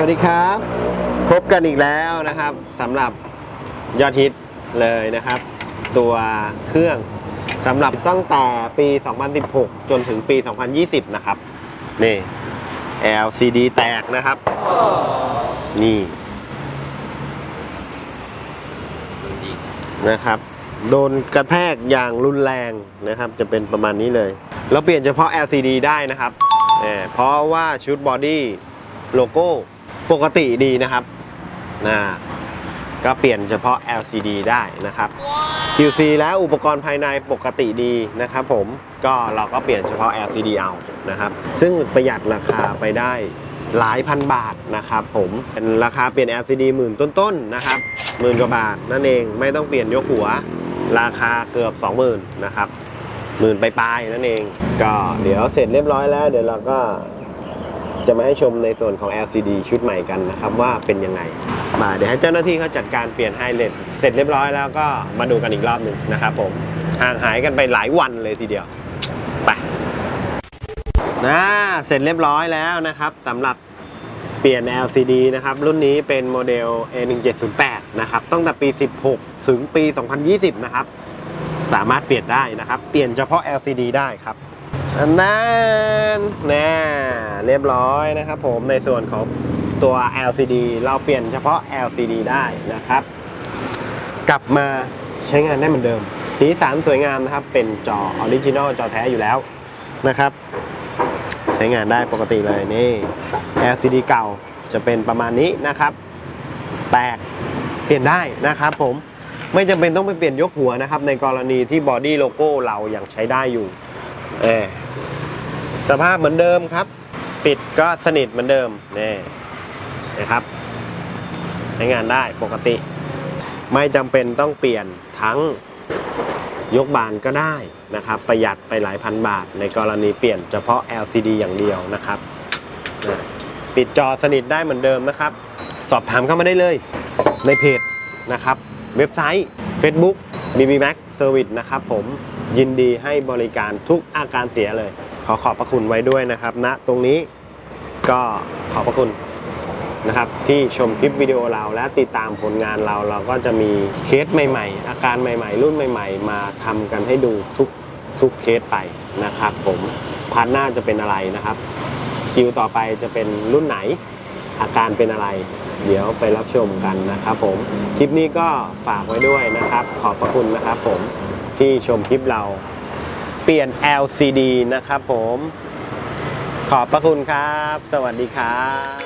วัสดีครับ พบกันอีกแล้วนะครับสำหรับยอดฮิตเลยนะครับ ตัวเครื่องสำหรับตั้งแต่ปี 2016 จนถึงปี 2020 นะครับ นี่ LCD แตกนะครับ นี่นะครับ โดนกระแทกอย่างรุนแรงนะครับ จะเป็นประมาณนี้เลย เราเปลี่ยนเฉพาะ LCD ได้นะครับเอ่อเพราะว่าชุดบอดี้โลโก้ ปกติดีนะครับนะก็เปลี่ยนเฉพาะ LCD ได้นะครับ QC แล้วอุปกรณ์ภายในปกติดีนะครับผมก็เราก็เปลี่ยนเฉพาะ LCD เอานะครับ ซึ่งประหยัดราคาไปได้หลายพันบาทนะครับผมเป็นราคาเปลี่ยน LCD หมื่นต้นๆนะครับหมื่นกว่าบาทนั่นเองไม่ต้องเปลี่ยนยกหัว ราคาเกือบ 20,000นะครับหมื่นปลายๆนั่นเอง ก็เดี๋ยวเสร็จเรียบร้อยแล้ว เดี๋ยวเราก็ จะมาให้ชมในส่วนของ LCD ชุดใหม่กันนะครับว่าเป็นยังไง มาเดี๋ยวให้เจ้าหน้าที่เขาจัดการเปลี่ยนให้เลเสร็จเรียบร้อยแล้วก็มาดูกันอีกรอบหนึ่งนะครับผมห่างหายกันไปหลายวันเลยทีเดียวไปนะเสร็จเรียบร้อยแล้วนะครับสำหรับเปลี่ยน LCD นะครับรุ่นนี้เป็นโมเดล A1708 นะครับตั้งแต่ปี 16 ถึงปี 2020 นะครับสามารถเปลี่ยนได้นะครับ เปลี่ยนเฉพาะ LCD ได้ครับ อันนั้นแน่เรียบร้อยนะครับผมในส่วนของตัว LCD เราเปลี่ยนเฉพาะ LCD ได้นะครับ กลับมาใช้งานได้เหมือนเดิม สีสันสวยงามนะครับ เป็นจอออริจินอลจอแท้อยู่แล้วนะครับ ใช้งานได้ปกติเลยนี่ LCD เก่าจะเป็นประมาณนี้นะครับ แตกเปลี่ยนได้นะครับผมไม่จำเป็นต้องไปเปลี่ยนยกหัวนะครับ ในกรณีที่บอดี้โลโก้เรายังใช้ได้อยู่ เอสภาพเหมือนเดิมครับ ปิดก็สนิทเหมือนเดิมนี่นะครับใช้งานได้ปกติ ไม่จำเป็นต้องเปลี่ยนทั้งยกบานก็ได้นะครับ ประหยัดไปหลายพันบาท ในกรณีเปลี่ยนเฉพาะ LCD อย่างเดียวนะครับ ปิดจอสนิทได้เหมือนเดิมนะครับ สอบถามเข้ามาได้เลยในเพจนะครับ เว็บไซต์ Facebook BB Max Service นะครับผม ยินดีให้บริการทุกอาการเสียเลย ขอขอบพระคุณไว้ด้วยนะครับณนะตรงนี้ก็ขอบพระคุณนะครับที่ชมคลิปวิดีโอเราและติดตามผลงานเราเราก็จะมีเคสใหม่ ๆ อาการใหม่ ๆ รุ่นใหม่ ๆ มาทำกันให้ดูทุกทุกเคสไปนะครับ ผมพาร์ทหน้าจะเป็นอะไรนะครับ คิวต่อไปจะเป็นรุ่นไหน อาการเป็นอะไร เดี๋ยวไปรับชมกันนะครับผมคลิปนี้ก็ฝากไว้ด้วยนะครับ ขอบพระคุณนะครับผม ที่ชมคลิปเรา เปลี่ยน LCD นะครับผม ขอบพระคุณครับ สวัสดีครับ